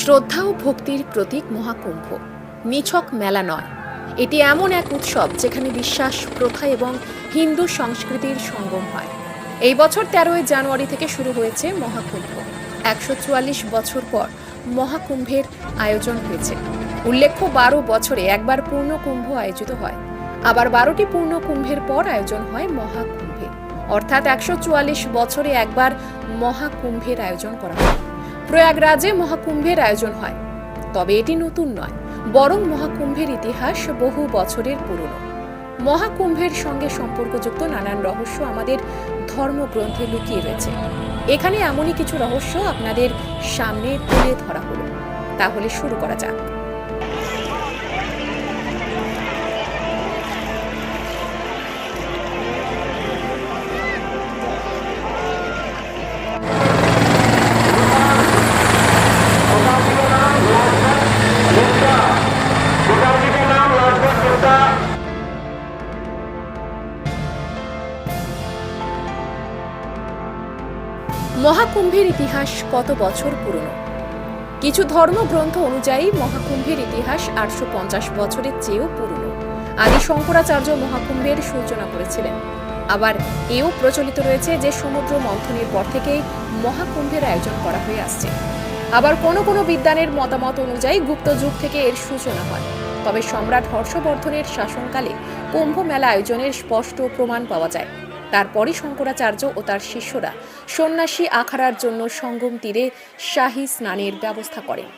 শ্রদ্ধা ও ভক্তির প্রতীক মহাকুম্ভ নিছক মেলা নয়। এটি এমন এক উৎসব যেখানে বিশ্বাস, প্রথা এবং হিন্দু সংস্কৃতির সঙ্গম হয়। এই বছর তেরোই জানুয়ারি থেকে শুরু হয়েছে মহাকুম্ভ। একশো চুয়াল্লিশ বছর পর মহাকুম্ভের আয়োজন হয়েছে। উল্লেখ্য, বারো বছরে একবার পূর্ণ কুম্ভ আয়োজিত হয়। আবার বারোটি পূর্ণ কুম্ভের পর আয়োজন হয় মহাকুম্ভের অর্থাৎ একশো চুয়াল্লিশ বছরে একবার মহাকুম্ভের আয়োজন করা হয়। প্রয়াগরাজে মহাকুম্ভের আয়োজন হয়। তবে এটি নতুন নয়, বরং মহাকুম্ভের ইতিহাস বহু বছরের পুরনো। মহাকুম্ভের সঙ্গে সম্পর্কযুক্ত নানান রহস্য আমাদের ধর্মগ্রন্থে লুকিয়ে রয়েছে। এখানে এমনই কিছু রহস্য আপনাদের সামনে তুলে ধরা হলো। তাহলে শুরু করা যাক। মহাকুম্ভের ইতিহাস কত বছর পুরনো? কিছু ধর্মগ্রন্থ অনুযায়ী মহাকুম্ভের ইতিহাস আটশো পঞ্চাশ বছরের চেয়েও পুরনো। আদি শঙ্করাচার্য মহাকুম্ভের সূচনা করেছিলেন। আবার এও প্রচলিত রয়েছে যে সমুদ্র মন্থনের পর থেকেই মহাকুম্ভের আয়োজন করা হয়ে আসছে। আবার কোনো কোনো বিদ্বানের মতামত অনুযায়ী গুপ্ত যুগ থেকে এর সূচনা হয়। তবে সম্রাট হর্ষবর্ধনের শাসনকালে কুম্ভ মেলা আয়োজনের স্পষ্ট প্রমাণ পাওয়া যায়। তারপরই শঙ্করাচার্য ও তার শিষ্যরা সন্ন্যাসী আখাড়ার জন্য সঙ্গম তীরে শাহী স্নানের ব্যবস্থা করেন।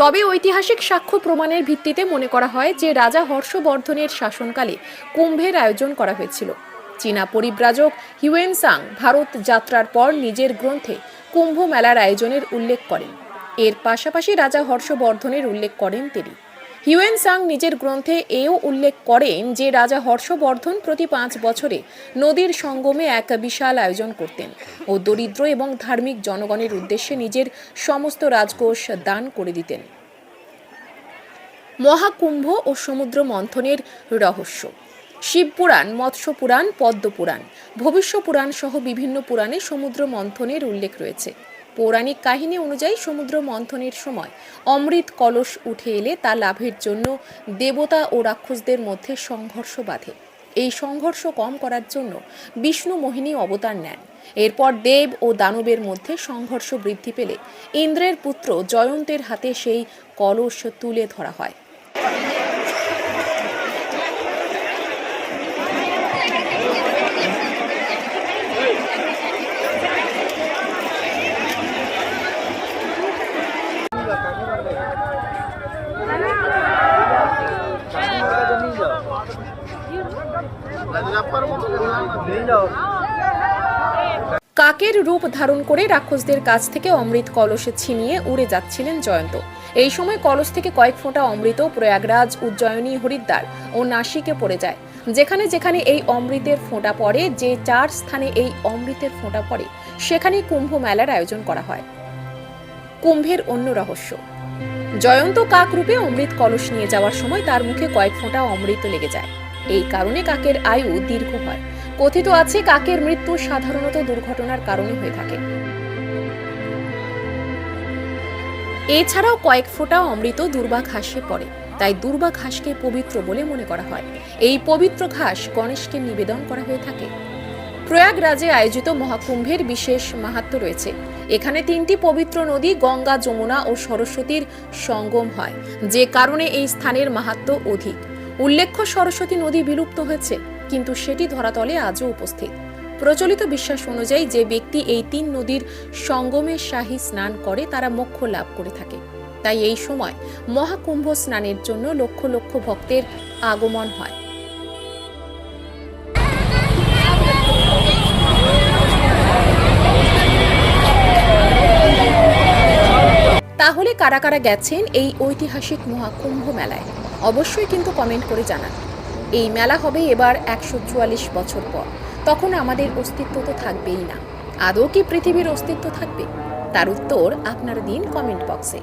তবে ঐতিহাসিক সাক্ষ্য প্রমাণের ভিত্তিতে মনে করা হয় যে রাজা হর্ষবর্ধনের শাসনকালে কুম্ভের আয়োজন করা হয়েছিল। চীনা পরিব্রাজক হিউয়েনসাং ভারত যাত্রার পর নিজের গ্রন্থে কুম্ভ মেলার আয়োজনের উল্লেখ করেন। এর পাশাপাশি রাজা হর্ষবর্ধনের উল্লেখ করেন তিনি। হিউয়েন সাং নিজের গ্রন্থে এও উল্লেখ করেন যে রাজা হর্ষবর্ধন প্রতি পাঁচ বছরে নদীর সঙ্গমে এক বিশাল আয়োজন করতেন ও দরিদ্র এবং ধার্মিক জনগণের উদ্দেশ্যে নিজের সমস্ত রাজকোষ দান করে দিতেন। মহাকুম্ভ ও সমুদ্র মন্থনের রহস্য। শিবপুরাণ মৎস্যপুরাণ পদ্মপুরাণ ভবিষ্য পুরাণ সহ বিভিন্ন পুরাণে সমুদ্র মন্থনের উল্লেখ রয়েছে। পৌরাণিক কাহিনী অনুযায়ী সমুদ্র মন্থনের সময় অমৃত কলস উঠে এলে তা লাভের জন্য দেবতা ও রাক্ষসদের মধ্যে সংঘর্ষ বাঁধে। এই সংঘর্ষ কম করার জন্য বিষ্ণু মোহিনী অবতার নেন। এরপর দেব ও দানবের মধ্যে সংঘর্ষ বৃদ্ধি পেলে ইন্দ্রের পুত্র জয়ন্তের হাতে সেই কলস তুলে ধরা হয়। কাকের রূপ ধারণ করে রাক্ষসদের কাছ থেকে অমৃত কলসে ছিনিয়ে উড়ে যাচ্ছিলেন জয়ন্ত। এই সময় কলস থেকে কয়েক ফোঁটা অমৃত প্রয়াগরাজ, উজ্জয়িনী, হরিদ্বার ও নাসিকে পড়ে যায়। যেখানে যেখানে এই অমৃতের ফোঁটা পড়ে, যে চার স্থানে এই অমৃতের ফোঁটা পড়ে, সেখানে কুম্ভ মেলার আয়োজন করা হয়। কুম্ভের অন্য রহস্য। জয়ন্ত কাক রূপে অমৃত কলস নিয়ে যাওয়ার সময় তার মুখে কয়েক ফোঁটা অমৃত লেগে যায়। এই কারণে কাকের আয়ু দীর্ঘ হয়। কথিত আছে কাকের মৃত্যু সাধারণত দুর্ঘটনার কারণে হয়ে থাকে। এছাড়াও কয়েক ফোঁটা অমৃত দুর্বা ঘাসে পড়ে, তাই দুর্বা ঘাসকে পবিত্র বলে মনে করা হয়। এই পবিত্র ঘাস গণেশকে নিবেদন করা হয়ে থাকে। প্রয়াগরাজে আয়োজিত মহাকুম্ভের বিশেষ মাহাত্ম্য রয়েছে। এখানে তিনটি পবিত্র নদী গঙ্গা, যমুনা ও সরস্বতীর সঙ্গম হয়, যে কারণে এই স্থানের মাহাত্ম্য অধিক। উল্লেখ্য সরস্বতী নদী বিলুপ্ত হয়েছে, কিন্তু সেটি ধরাতলে আজও উপস্থিত। প্রচলিত বিশ্বাস অনুযায়ী যে ব্যক্তি এই তিন নদীর সঙ্গমে শাহী স্নান করে, তারা মোক্ষ লাভ করে থাকে। তাই এই সময় মহাকুম্ভ স্নানের জন্য লক্ষ লক্ষ ভক্তের আগমন হয়। তাহলে কারা কারা গেছেন এই ঐতিহাসিক মহাকুম্ভ মেলায়? অবশ্যই কিন্তু কমেন্ট করে জানান। এই মেলা হবে এবার একশো চুয়াল্লিশ বছর পর। তখন আমাদের অস্তিত্ব তো থাকবেই না। আদৌ কি পৃথিবীর অস্তিত্ব থাকবে? তার উত্তর আপনারা দিন কমেন্ট বক্সে।